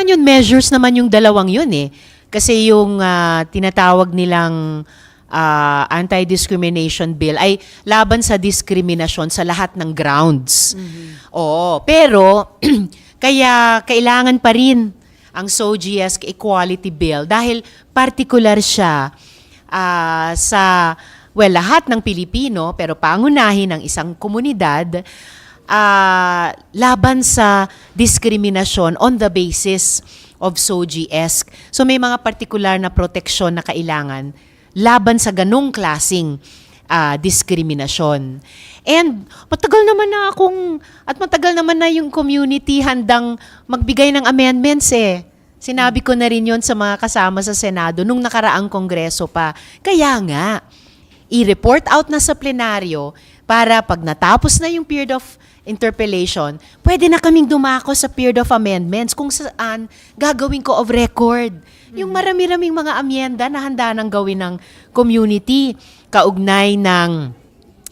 companion measures naman yung dalawang yun eh. Kasi yung ah, tinatawag nilang ah, anti-discrimination bill ay laban sa diskriminasyon sa lahat ng grounds. Oo. Pero, kaya kailangan pa rin ang SOGS Equality Bill dahil particular siya ah, sa, well, lahat ng Pilipino, pero pangunahin ng isang komunidad, ah, laban sa diskriminasyon on the basis of SOGS. So may mga particular na proteksyon na kailangan laban sa ganong klasing ah, diskriminasyon. And matagal naman na akong, at matagal naman na yung community handang magbigay ng amendments eh. Sinabi ko na rin yon sa mga kasama sa Senado nung nakaraang kongreso pa. Kaya nga, i-report out na sa plenaryo para pag natapos na yung period of interpellation, pwede na kaming dumako sa period of amendments kung saan gagawin ko of record. Yung marami-raming mga amyenda na handa nang gawin ng community kaugnay ng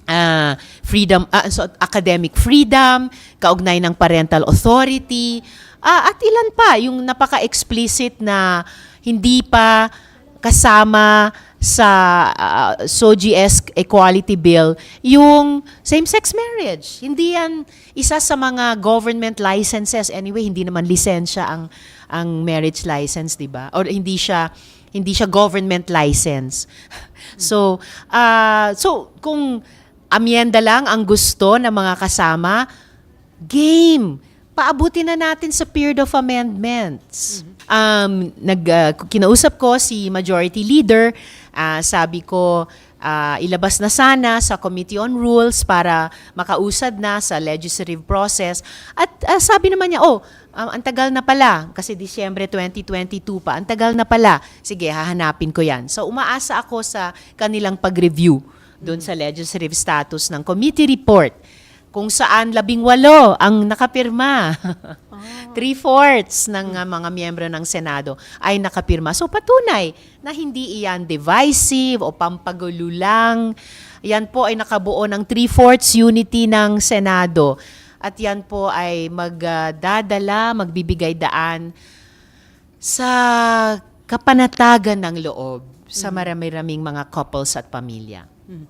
ah, freedom ah, so, academic freedom, kaugnay ng parental authority, ah, at ilan pa yung napaka-explicit na hindi pa kasama sa ah, SOGS Equality Bill yung same-sex marriage. Hindi yan isa sa mga government licenses. Anyway, hindi naman lisensya ang ang marriage license, 'di ba? Or hindi siya hindi siya government license. So, ah, so kung amyenda lang ang gusto ng mga kasama, game. Paabutin na natin sa period of amendments. Um, nag, ah, kinausap ko si Majority Leader. Ah, sabi ko, ah, ilabas na sana sa Committee on Rules para makausad na sa legislative process. At ah, sabi naman niya, oh, um, ang tagal na pala, kasi Disyembre 2022 pa, ang tagal na pala. Sige, hahanapin ko yan. So umaasa ako sa kanilang pag-review doon sa legislative status ng committee report kung saan labing walo ang nakapirma. Three-fourths ng uh, mga miyembro ng Senado ay nakapirma. So patunay na hindi iyan divisive o pampagulo lang. Yan po ay nakabuo ng three-fourths unity ng Senado. At yan po ay magdadala, magbibigay daan sa kapanatagan ng loob sa marami-raming mga couples at pamilya. Mm.